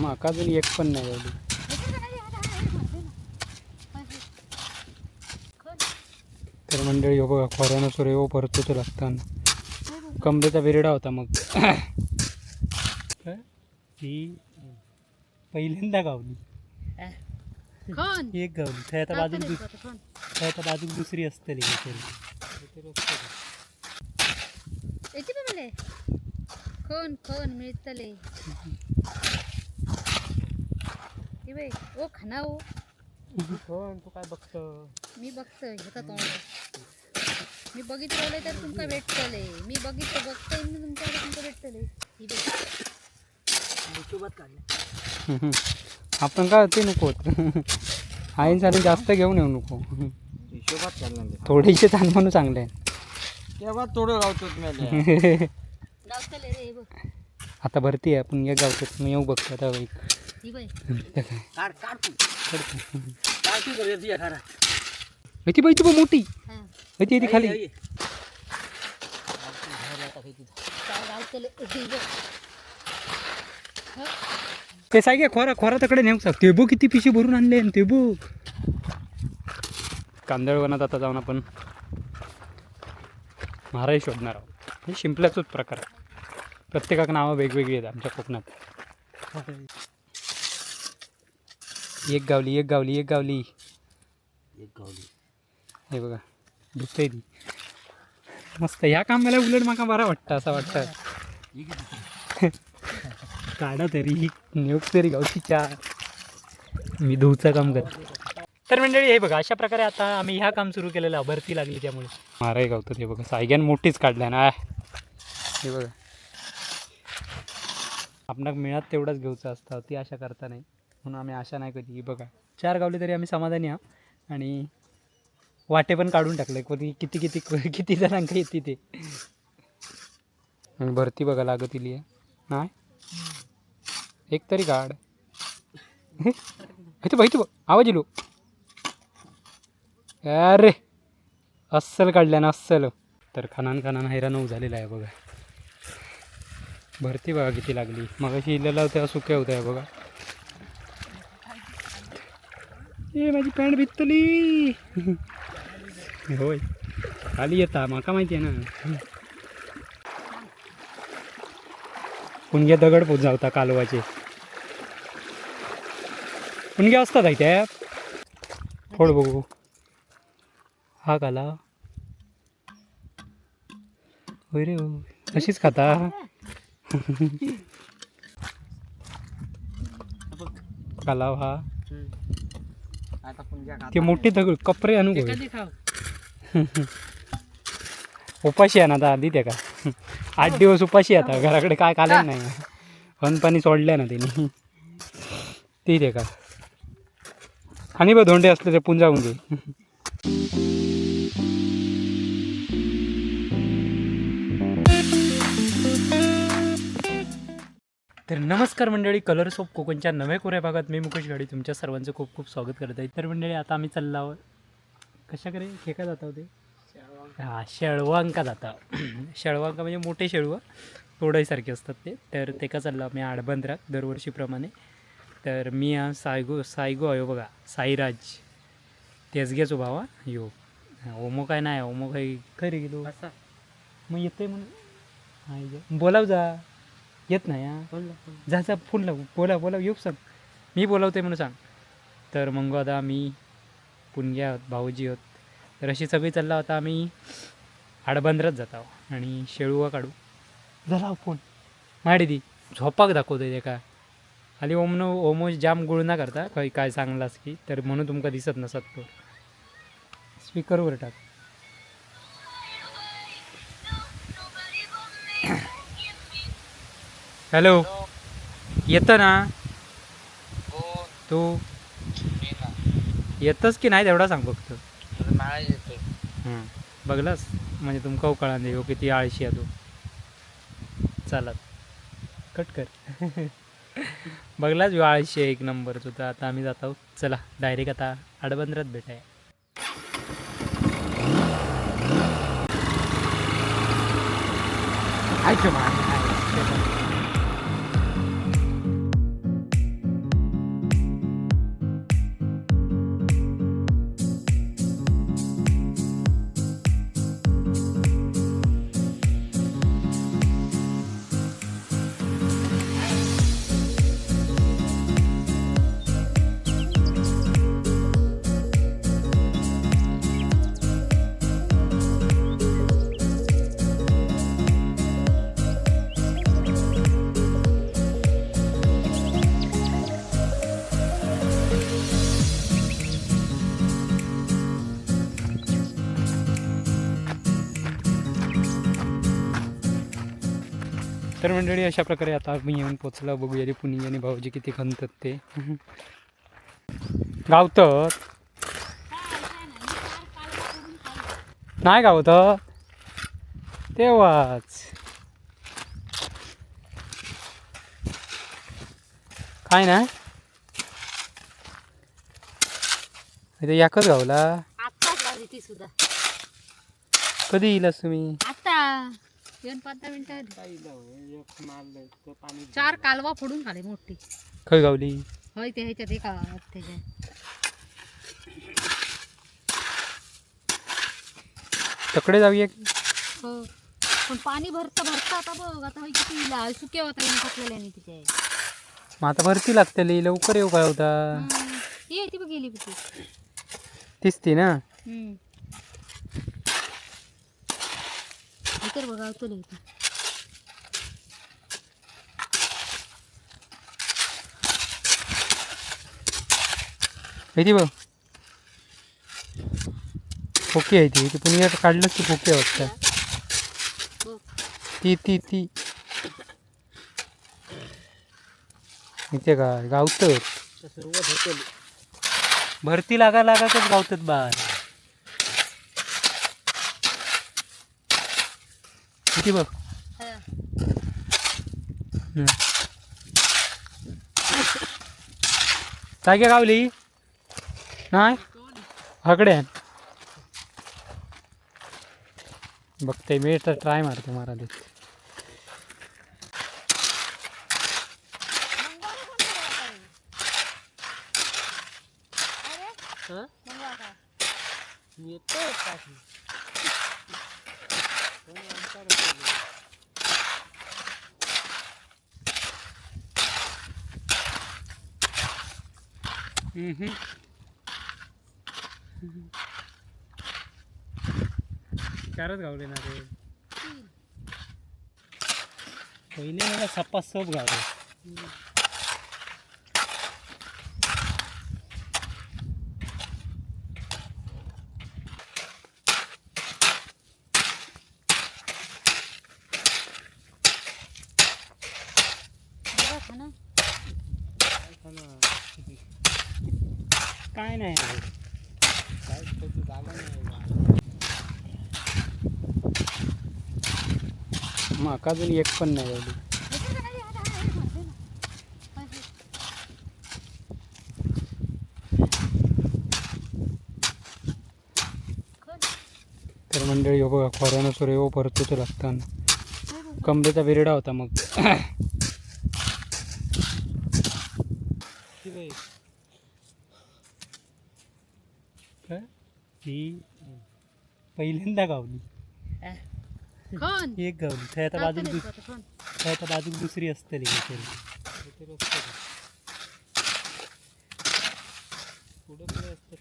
माका अजून एक पण नाही गावली तर मंडळी हो बघा खोऱ्यानं सुरू हो परतो तो लागताना. कमरेचा बिरडा होता मग. ही पहिल्यांदा गावली. कोण? एक गावली. थंय आता? बाजूक दुस थंय आता बाजूक दुसरी असतली काहीतरी कोण कोण मिळतले? हे बाई ओ खाना ओ. कोण तू काय बघतो? मी बघतोय होता तोंड. मी बघितलं तर तुमका भेटतले मी बघितलं बघतोय मी तुमच्याकडे तुमका भेटतले ही बाई आपण काय होते नको आईसाठी जास्त घेऊन येऊ नको. हिशोबात चालणार ते. थोडेसे ताण म्हणून चांगले तेव्हा थोडं गावतो तुम्हाला आहे गावतले रे हे बघ. आता भरती आहे आपण एक गावतो मी येऊ बघतो आता तू. बाई ती बघ मोठी. हा. ती ती खाली. हे ते सायगे खोरा खोरा तकडे नेऊ सांग ते बघ किती पिशी भरून आणले आणि ते बघ. कांदळवनात आता जाऊन आपण महाराज शोधणार आहोत. हे शिंपल्याचाच प्रकार आहे. प्रत्येकाक नावं वेगवेगळी आहेत आमच्या कोकणात. एक गावली एक गावली एक गावली. एक गावली. हे बघा दिसतंय ती. मस्त ह्या कामाला उलट माका बरा वाटतं असं वाटतं. काढा तरी नेऊक तरी गावची चार मी धुवचं काम करतो. तर मंडळी हे बघा अशा प्रकारे आता आम्ही ह्या काम सुरू केलेलं आहे भरती लागली त्यामुळे. माराय गावतं हे बघा सायग्यान मोठीच काढल्या ना. हे बघा. आपणाक मिळत तेवढंच घेऊचं असतं ती आशा करता नाही. म्हणून आम्ही आशा नाही कधी. बघा चार गावले तरी आम्ही समाधानी आहोत. आणि वाटे पण काढून टाकले कोणी किती किती किती जणांक येते ते. आणि भरती बघा लागत इली आहे नाही? एक तरी काढ इथे बघ इथे बघ. आवाज येलो हो. अरे! अस्सल काढल्या ना अस्सल. तर खानान खानान हैराण होऊ झालेला आहे बघा. भरती बघा किती लागली. मग अशी इलेला तेव्हा सुक्या होत्या बघा. ए माझी पॅन्ट भितली. होय. खाली येता माका माहिती आहे ना. पुणगे दगड पोच जावता कालवाचे. पुणगे असतात आहे त्या. थोडं बघू. हा काला. होय रे होय. अशीच खाता. कालाव हा. आता पुंजा ते मोठे दगड कपरे आणू कधी खाऊ? उपाशी आहे ना आता आधी त्या का? आठ दिवस उपाशी आता. घराकडे काय कालेन नाही. अनपाणी सोडल्या ना त्यांनी ती ते का? आणि बघ धोंडे असले ते पुंजावून दे तर नमस्कार मंडळी कलर्स ऑफ कोकणच्या नव्या कोऱ्या भागात मी मुकेश गाडी तुमच्या सर्वांचं खूप खूप स्वागत करत आहे. तर मंडळी आता आम्ही चाललो आहोत. कशा करे हे का जाता होते हां शेळवांका जाता. शेळवांका म्हणजे मोठे शेळवं तोडाईसारखे असतात ते. तर ते का चाललं आम्ही आडबंदरात दरवर्षीप्रमाणे. तर मी हा सायगो सायगो आहे हो बघा साईराज. तेच भावा यो. ओमो काय नाही ओमो काही खरी गेलो. मग येते म्हणून. बोलाव जा. येत नाही हा. जा जा फोन लावू. बोला बोला येऊ सांग मी बोलावते म्हणून सांग. तर मग आता मी पुणग्या आहोत भाऊजी आहोत. तर अशी सगळी चालला होता आम्ही आडबंदरात जात आहोत आणि शेळुवा काढू. झाला फोन. माडी दी झोपाक दाखवतो ते का खाली ओमनो ओमो जाम गुळ ना करता काही काय सांगलास की तर म्हणून तुमका दिसत नसत तो. स्पीकरवर टाक. हॅलो. येतं ना? तू? येतच की नाही तेवढा सांग फक्त. नाही येतो हं. बघलास? म्हणजे तुमका कळा नाही. हो किती आळशी आहे तू. चालत कट कर. बघलाच ह्यो आळशी आहे एक नंबर तर आता आम्ही जात आहोत. चला डायरेक्ट आता आडबंदरात भेटाय. ऐक मान, मंडळी अशा प्रकारे आता मी येऊन पोचला बघूया रे पुणे आणि भाऊजी किती खणतात ते. गावतात नाही गावत. तेव्हाच. काय ना? याकच गावला. कधी येईलच तुम्ही? आता येऊन पाच दहा मिनिटं चार कालवा फोडून खाले मोठी. खय गावली. होय ते ह्याच्यात एका तकडे जाऊया हो. पण पाणी भरता भरता आता बघ आता होय किती इला सुके होता येऊन टाकलेल्याने तिथे मग आता भरती लागते लवकर येऊ काय होता? हम्म. ये ती बघ गेली बघ ती तीच ती ना? हम्म. इतर बघा तुला इथं. माहिती बघ. फोकी आहे ती. ती पुण्यात काढलंच ती फोकी वाटतं. ती ती ती. इथे काय? सुरुवात होते भरती लागा लागाच गावतात बार किती बघ? काय हम्म. गावली? नाही? हकडे बघते मी तर ट्राय मारतो मारायला हा येतो टाकी चारच गावले ना रे. पहिले मला सप्पा सप गावले बघा खा ना. काय नाही रे. काय त्याची जागा नाही बा. माका अजून एक पण नाही गावली तर मंडळी हो बघा खोऱ्यानं सुरे हो परतूच लागताना होय कमरेचा बिरडा होता मग. ती पहिल्यांदा गावली. एक गावली बाजूक दुस दुसरी असतली काहीतरी. पुढे पुढे असतात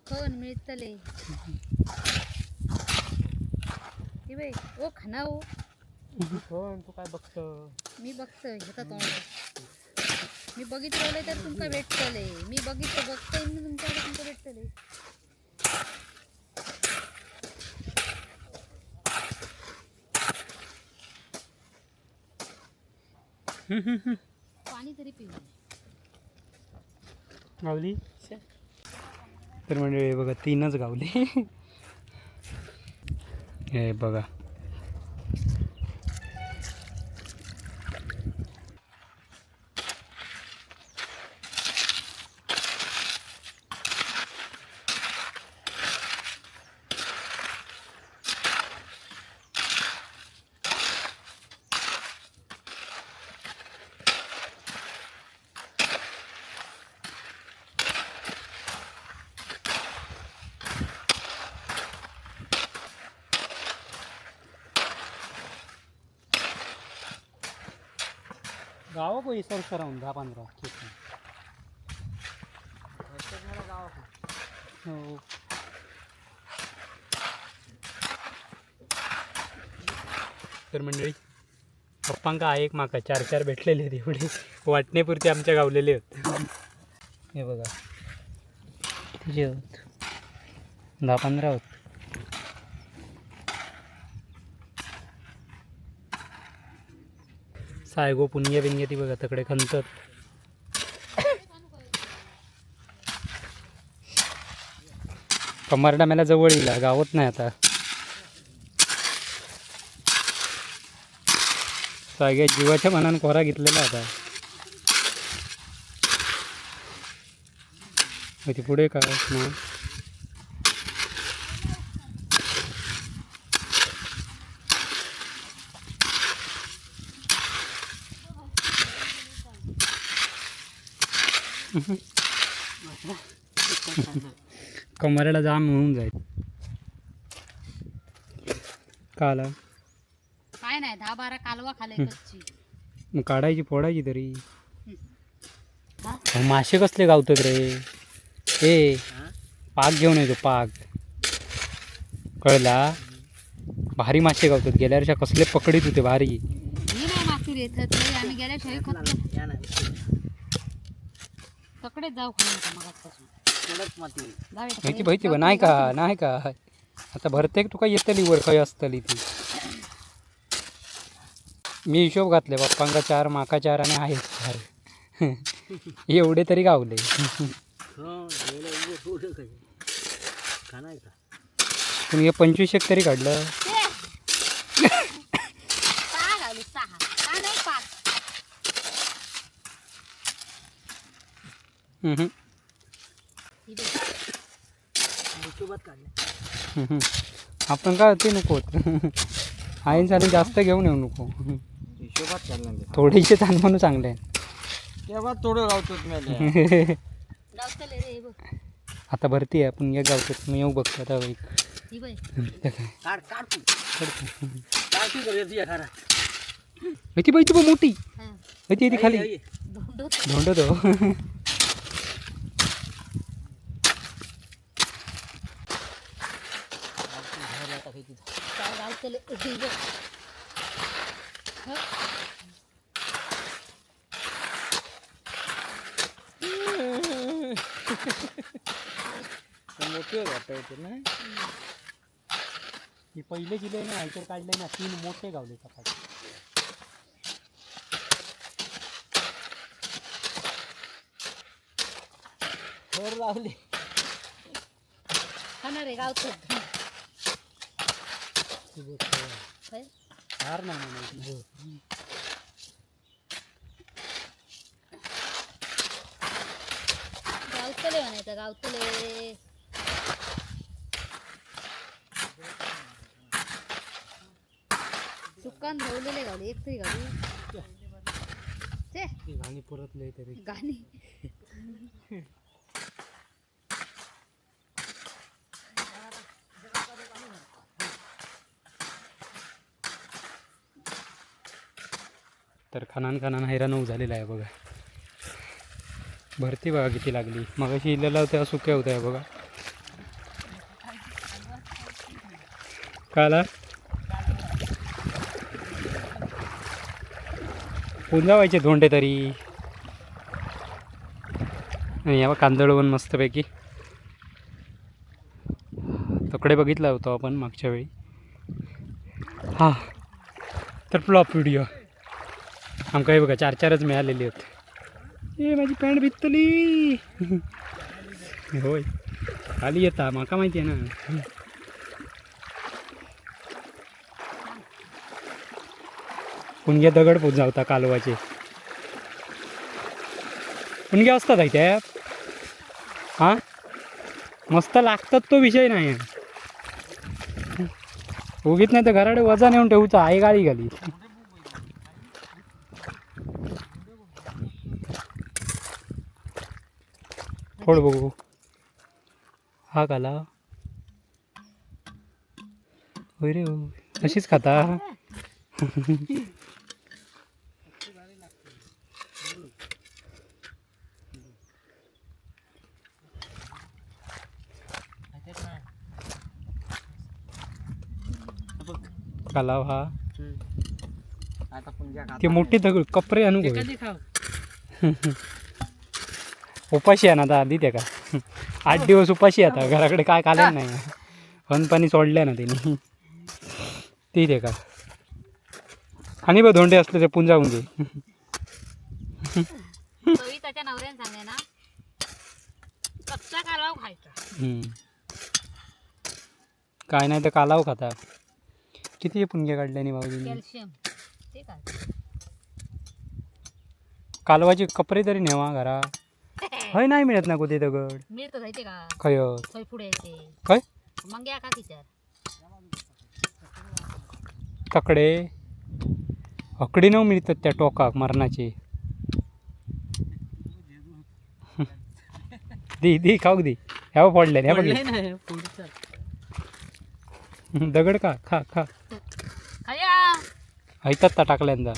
खोन मिळतले बाई ओ खाना ओ. कोण? तू काय बघतो? मी बघतोय घेता तोंड मी बघितलं तर तुमका भेटतले मी बघितलं बघतोय मी तुमच्याकडे तुमका भेटतले पाणी तरी पिऊ गावली? तर मंडळी बघा तीनच गावले. हे बघा. कोई सर सरावून दहा पंधरा ठीक आहे. गावाकडे हो. तर मंडळी पप्पांका हा एक माका चार चार भेटलेले आहेत एवढे. वाटणेपुरते आमच्या गावलेले होत हे बघा. कितीचे होत. दहा पंधरा होत. सायगो पुनिया बिन्य ती बघा तकडे खंतर कमार डाम्याला जवळ येईल गावत नाही आता. सगळ्या जीवाच्या मनानं कोरा घेतलेला आता. मग पुढे काय ना कमरेला जाम होऊन जाईल. काला. काय नाही दहा बारा कालवा खाले मग काढायची फोडायची तरी? अहो, मासे कसले गावतात रे? ए पाक घेऊन येतो पाक. कळला? भारी मासे गावतात गेल्या वर्षा कसले पकडीत होते भारी. मी नाही मासूर येत आम्ही गेल्या शाही खात जाऊ खाऊन मगापासून कडक माती. माहिती माहिती बा नाही का नाही का? आता भरते तुका येतली वर खय असतली ती. मी हिशोब घातले बाप्पांका चार माका चार आणि आहेत चार. एवढे तरी गावले. हो तुम्ही हे पंचवीस एक तरी काढलं. हम्म, ही बघ. हिशोबात काढले हम्म. आपण काय ते नको आईन झाले जास्त घेऊन येऊ नको. हिशोबात काढलं थोडेसे ताण म्हणून चांगले आहे. तेव्हा थोडं गावतो हे आता भरती आहे आपण एक गावतो मी येऊ बघतो आता एक. ही बघ काढ काढ तू. मोठी. हा. माहिती येते खाली. धोंडोत धोंड तो काय गावतले ही बघ. ह. मोठे वाटत ना? ही पहिले जिले ना नाहीतर काढले ना तीन मोठे गावले सकाळी. थोर लावले. हा ना रे गावत काय फार नाही म्हणायची गावतले म्हणायचं गावतले सुकान धवलेले गावले एक तरी गाडी गाणी परत लय तरी. गाणी. तर खानान खानान हैराण होऊ झालेला आहे बघा. भरती बघा किती लागली. मगाशी इलेला होत्या सुक्या होत्या बघा. काला? पुंजावायचे धोंडे तरी. नाही या कांदळवण मस्तपैकी. तकडे बघितला होता आपण मागच्या वेळी. हां. तर फ्लॉप व्हिडिओ आमका हे बघा चार चारच मिळालेली होते ए माझी पॅन्ट भितली. होय. खाली येता माका माहिती आहे ना. पुणगे दगड जावता कालवाचे. पुणगे असतात आहे त्या. हां? मस्त लागतात तो विषय नाही. उगीत नाही तर घराडे वजन येऊन ठेवूचा आई गाडी घाली. फोड बघू. हा काला. होय रे अशीच खाता. कालाव हा. आता पुंजा ते मोठी दगड कपरे आणू उपाशी आहे ना आता आधी त्या का आठ दिवस उपाशी आता घराकडे काय काढलं नाही. हन पाणी सोडलं ना त्यांनी ती ते का आणि बघ धोंडे असले ते पुंजावून दे तोही त्याच्या नवऱ्याने सांगे ना. कच्चा कालाव खायचा. हम्म. काय नाही तर कालाव खाता. किती पुंगे काढल्याने काय? कालवाचे कपडे तरी नेवा घरा हय नाही मिळत ना कुठे दगड मिळतं का? खय थंय पुढे येते काय? मग या का किचर तकडे. हकडी न मिळतात त्या टोकाक मरणाचे. दी दी खाऊ दे. ह्या पडले ह्या नाही पुढचं दगड का खा खा. खाया ऐकतात ता टाकल्यांदा?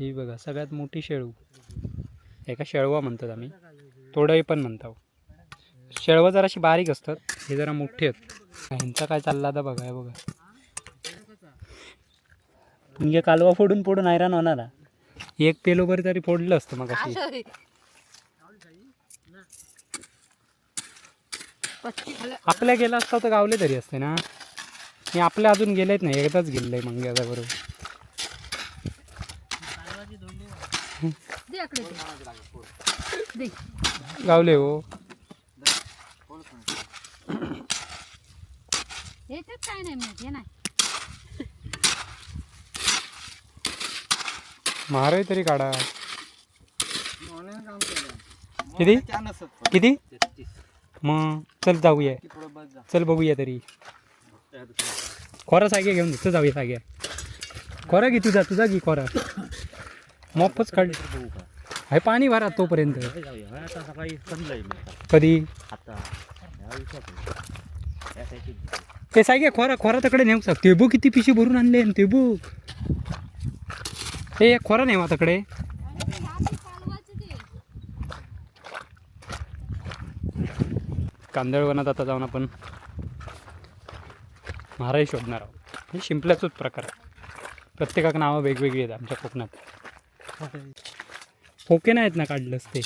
ही बघा सगळ्यात मोठी शेळू. एका शेळवा म्हणतात आम्ही. तोडई पण म्हणतो शेळवं जराशी बारीक असतात हे जरा मोठे आहेत. ह्यांचा काय चालला आता बघा हे बघा. म्हणजे कालवा फोडून फोडून हैराण होणार एक पेलो बरी तरी फोडलं असतं मग अशी आपल्या गेला असता तर गावले तरी असते ना. मी आपल्या अजून गेलेत नाही एकदाच गेलंय मंग्याचा बरोबर. दे. गावले हो. ह्याच्यात काय नाही मिळत हे नाही. महाराज तरी काढा. किती? किती? मग चल जाऊया. चल बघूया तरी. खोरा सागे घेऊन जाऊया साग्या खोरा घे तुझा तुझा घे खोरा. मोफच काढ. हाय पाणी भरा तोपर्यंत. आता सकाळी कधी? आता ते सागे खोरा खोरा तकडे नेऊ शकतो ते बघ किती पिशी भरून आणले ते बघ हे खोरा नेवा तकडे कांदळवनात आता जाऊन आपण महाराज शोधणार आहोत. हे शिंपल्याचंच प्रकार आहे. प्रत्येकाक नावं वेगवेगळी आहेत आमच्या कोकणात. फोके नाहीत ना काढलंच ते.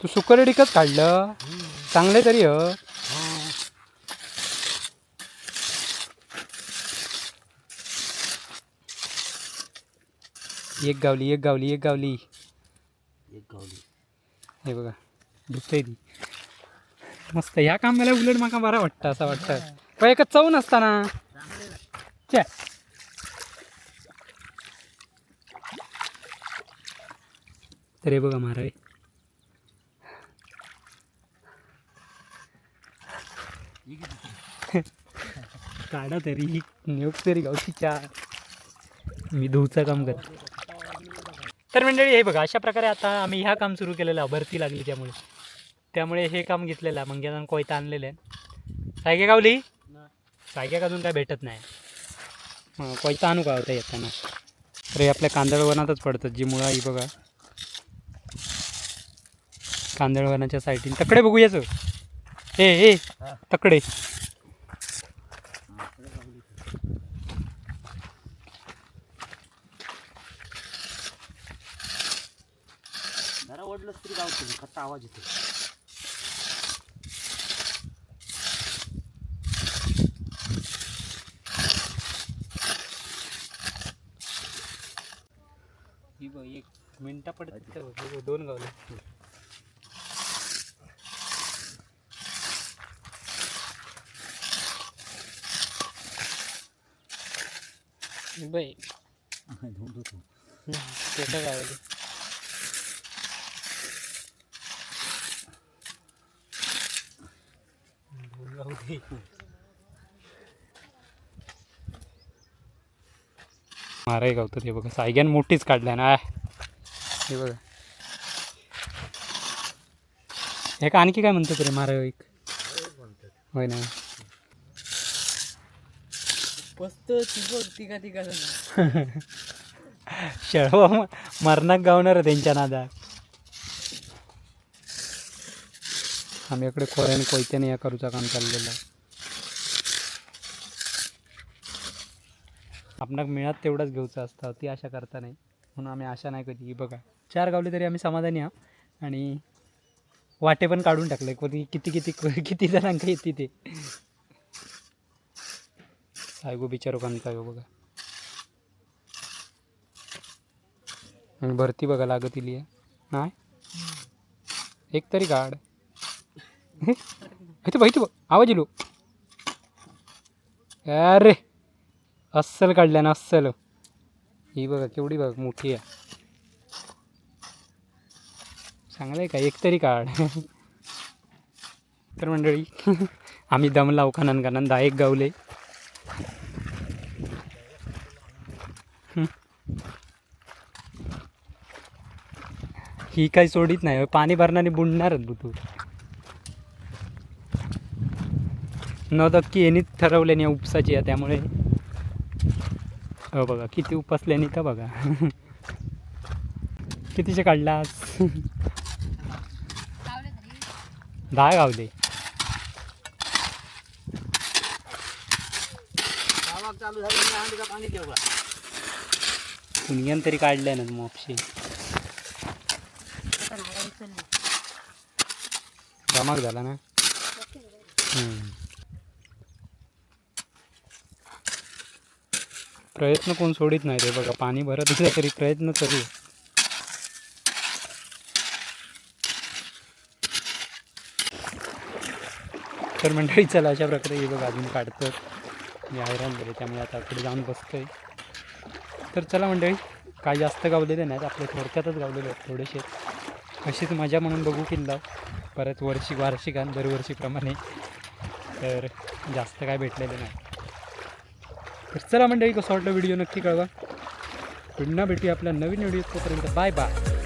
तू सुकर डिकच काढलं. चांगले तरी ह. एक गावली एक गावली एक गावली एक गावली. हे बघा दुखतंय ती. मस्त ह्या कामाला उलट माका बरा वाटतं असं वाटतं. पण एकच चव नसताना. च्या तर बघा महाराज. काढा तरी नियोग तरी गावची चार मी धुवचं काम करतो. तर मंडळी हे बघा अशा प्रकारे आता आम्ही ह्या काम सुरू केलेलं आहे भरती लागली त्यामुळे. त्यामुळे हे काम घेतलेलं आहे मंग्यानं कोयता आणलेलं आहे काय गावली. सायक्याक अजून काय भेटत नाही. पैसा कोयता आणू का होता येताना? अरे आपल्या कांदळवनातच पडतात जी मुळं ही बघा. कांदळवनाच्या साईडीन तकडे बघूयाच ए ए तकडे. जरा ओढलंच तरी गावतो आवाज येतो ही बघ एक मिनटा पडत दोन गावले. बाई. कुठं गावले. माराय गावतं ते बघा. सायग्यान मोठीच काढल्या ना. हे बघा. हे आणखी काय म्हणतो तरी एक? होय ना. शेळवा मरणाक गावणार त्यांच्या नादा आम्ही इकडे खोऱ्याने कोयत्याने या करूचा काम चाललेलं आहे. आपणाक मिळत तेवढाच घेऊचं असतं ती आशा करता नाही. म्हणून आम्ही आशा नाही कधी बघा. चार गावले तरी आम्ही समाधानी आहोत. आणि वाटे पण काढून टाकले. कोणी किती किती किती जणांका येते ते. सायगो बिचारो कांता बघा. आणि भरती बघा लागत इली आहे. नाही? एक तरी काढ. इथे बघ आवाज येलो हो. अरे! अस्सल काढल्या ना अस्सल. ही बघा केवढी बघ मोठी आहे. चांगलं आहे का? एक तरी काढ तर मंडळी आम्ही दम लावू खनन खनन एक गावले. ही काही सोडित नाही पाणी भरणाने बुडणारच बुतू न दक्की यांनीच ठरवल्याने उपसाची आहे त्यामुळे. हो बघा किती उपसल्याने तर बघा. कितीचे काढलास? दहा गावले गावात चालू झालं अंडी का पाणी ठेवला पुणग्यान तरी काढल्या ना मोपशी. धमाक झाला ना. प्रयत्न कोण सोडित नाही रे बघा पाणी भरत असलं तरी प्रयत्न चालू तर मंडळी चला अशा प्रकारे हे बघा अजून काढतो मी हैराण झाले त्यामुळे आता पुढे जाऊन बसतोय. तर चला मंडळी काही जास्त गावलेले नाहीत आपले थोडक्यातच गावलेले आहेत थोडेसे. अशीच मजा म्हणून बघू किल्ला. परत वर्षी आणि दरवर्षीप्रमाणे. तर जास्त काय भेटलेले नाही. तर चला मंडळी कसं वाटलं व्हिडिओ नक्की कळवा. पुन्हा भेटूया आपल्या नवीन व्हिडिओपर्यंत. Bye bye.